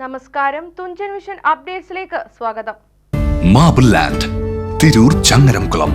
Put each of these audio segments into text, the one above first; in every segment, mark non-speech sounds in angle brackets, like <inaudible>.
നമസ്കാരം. തുഞ്ചൻ വിഷൻ അപ്ഡേറ്റ്സിലേക്ക് സ്വാഗതം. Marble land Tirur Changaramkulam.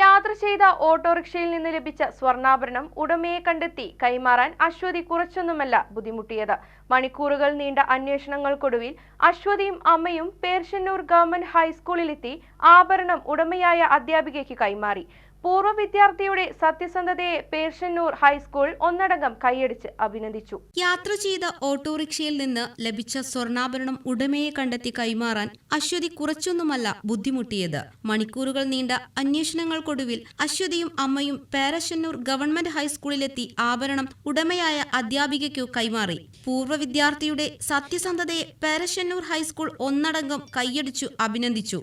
യാത്ര ചെയ്ത ഓട്ടോറിക്ഷയിൽ നിന്ന് ലഭിച്ച സ്വർണാഭരണം ഉടമയെ കണ്ടെത്തി കൈമാറാൻ അശ്വതി കുറച്ചൊന്നുമല്ല ബുദ്ധിമുട്ടിയത്. മണിക്കൂറുകൾ നീണ്ട അന്വേഷണങ്ങൾക്കൊടുവിൽ അശ്വതിയും അമ്മയും പേർഷന്നൂർ ഗവൺമെന്റ് ഹൈസ്കൂളിലെത്തി ആഭരണം ഉടമയായ അധ്യാപികയ്ക്ക് കൈമാറി. പൂർവ വിദ്യാർത്ഥിയുടെ സത്യസന്ധതയെ പേർഷന്നൂർ ഹൈസ്കൂൾ ഒന്നടങ്കം കൈയടിച്ച് അഭിനന്ദിച്ചു. യാത്ര ചെയ്ത ഓട്ടോറിക്ഷയിൽ നിന്ന് ലഭിച്ച സ്വർണാഭരണം ഉടമയെ കണ്ടെത്തി കൈമാറാൻ അശ്വതി കുറച്ചൊന്നുമല്ല ബുദ്ധിമുട്ടിയത്. മണിക്കൂറുകൾ നീണ്ട അന്വേഷണങ്ങൾക്കൊടുവിൽ അശ്വതിയും അമ്മയും പേരശന്നൂർ ഗവൺമെന്റ് ഹൈസ്കൂളിലെത്തി ആഭരണം ഉടമയായ അധ്യാപികയ്ക്കു കൈമാറി. പൂർവ വിദ്യാർത്ഥിയുടെ സത്യസന്ധതയെ പേരശന്നൂർ ഹൈസ്കൂൾ ഒന്നടങ്കം കൈയടിച്ചു അഭിനന്ദിച്ചു.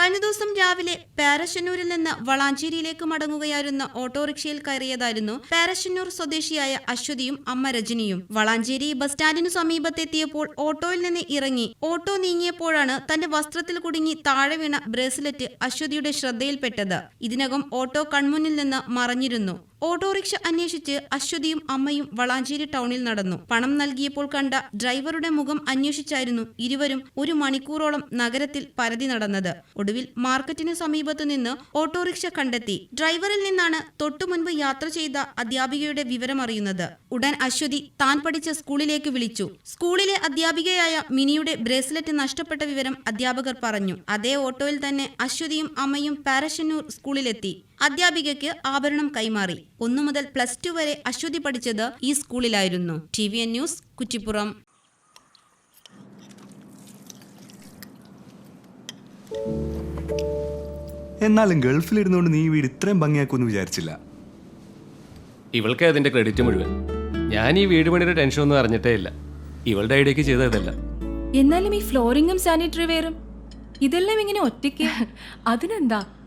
കഴിഞ്ഞ ദിവസം രാവിലെ പാരശന്നൂരിൽ നിന്ന് വളാഞ്ചേരിയിലേക്ക് മടങ്ങുകയായിരുന്ന ഓട്ടോറിക്ഷയിൽ കയറിയതായിരുന്നു പാരശന്നൂർ സ്വദേശിയായ അശ്വതിയും അമ്മ രജനിയും. വളാഞ്ചേരി ബസ് സ്റ്റാൻഡിനു സമീപത്തെത്തിയപ്പോൾ ഓട്ടോയിൽ നിന്ന് ഇറങ്ങി. ഓട്ടോ നീങ്ങിയപ്പോഴാണ് തന്റെ വസ്ത്രത്തിൽ കുടുങ്ങി താഴെ വീണ ബ്രേസ്ലെറ്റ് അശ്വതിയുടെ ശ്രദ്ധയിൽപ്പെട്ടത്. ഇതിനകം ഓട്ടോ കൺമുന്നിൽ നിന്ന് മറഞ്ഞിരുന്നു. ഓട്ടോറിക്ഷ അന്വേഷിച്ച് അശ്വതിയും അമ്മയും വളാഞ്ചേരി ടൗണിൽ നടന്നു. പണം നൽകിയപ്പോൾ കണ്ട ഡ്രൈവറുടെ മുഖം അന്വേഷിച്ചായിരുന്നു ഇരുവരും ഒരു മണിക്കൂറോളം നഗരത്തിൽ പരതി നടന്നത്. ഒടുവിൽ മാർക്കറ്റിന് സമീപത്തു നിന്ന് ഓട്ടോറിക്ഷ കണ്ടെത്തി. ഡ്രൈവറിൽ നിന്നാണ് തൊട്ടു മുൻപ് യാത്ര ചെയ്ത അധ്യാപികയുടെ വിവരമറിയുന്നത് ഉടൻ അശ്വതി താൻ പഠിച്ച സ്കൂളിലേക്ക് വിളിച്ചു. സ്കൂളിലെ അധ്യാപികയായ മിനിയുടെ ബ്രേസ്ലെറ്റ് നഷ്ടപ്പെട്ട വിവരം അധ്യാപകർ പറഞ്ഞു. അതേ ഓട്ടോയിൽ തന്നെ അശ്വതിയും അമ്മയും പാരശന്നൂർ സ്കൂളിലെത്തി. അധ്യാപികയ്ക്ക് ആഭരണം കൈമാറി. ഒന്നു മുതൽ പ്ലസ് ടു വരെ അശ്വതി പഠിച്ചത് ഈ സ്കൂളിലായിരുന്നു. T V N news Kuttippuram. എന്നാലും ഗൾഫിലിരുന്നുകൊണ്ട് നീ വീട് ഇത്രയും ഭംഗിയാക്കുമെന്ന് വിചാരിച്ചില്ല. ഇവൾക്ക് അതിന്റെ ക്രെഡിറ്റ് മുഴുവൻ. ഞാൻ ഈ വീട് പണിയുടെ ടെൻഷൻ ഒന്നും അറിഞ്ഞിട്ടേ ഇല്ല. ഇവളുടെ ഐഡിയക്ക് ചെയ്തതല്ല എന്നാലും ഈ ഫ്ലോറിങ്ങും സാനിറ്ററി വെയറും ഇതെല്ലാം ഇങ്ങനെ ഒറ്റയ്ക്ക്? <laughs> അതിനെന്താ?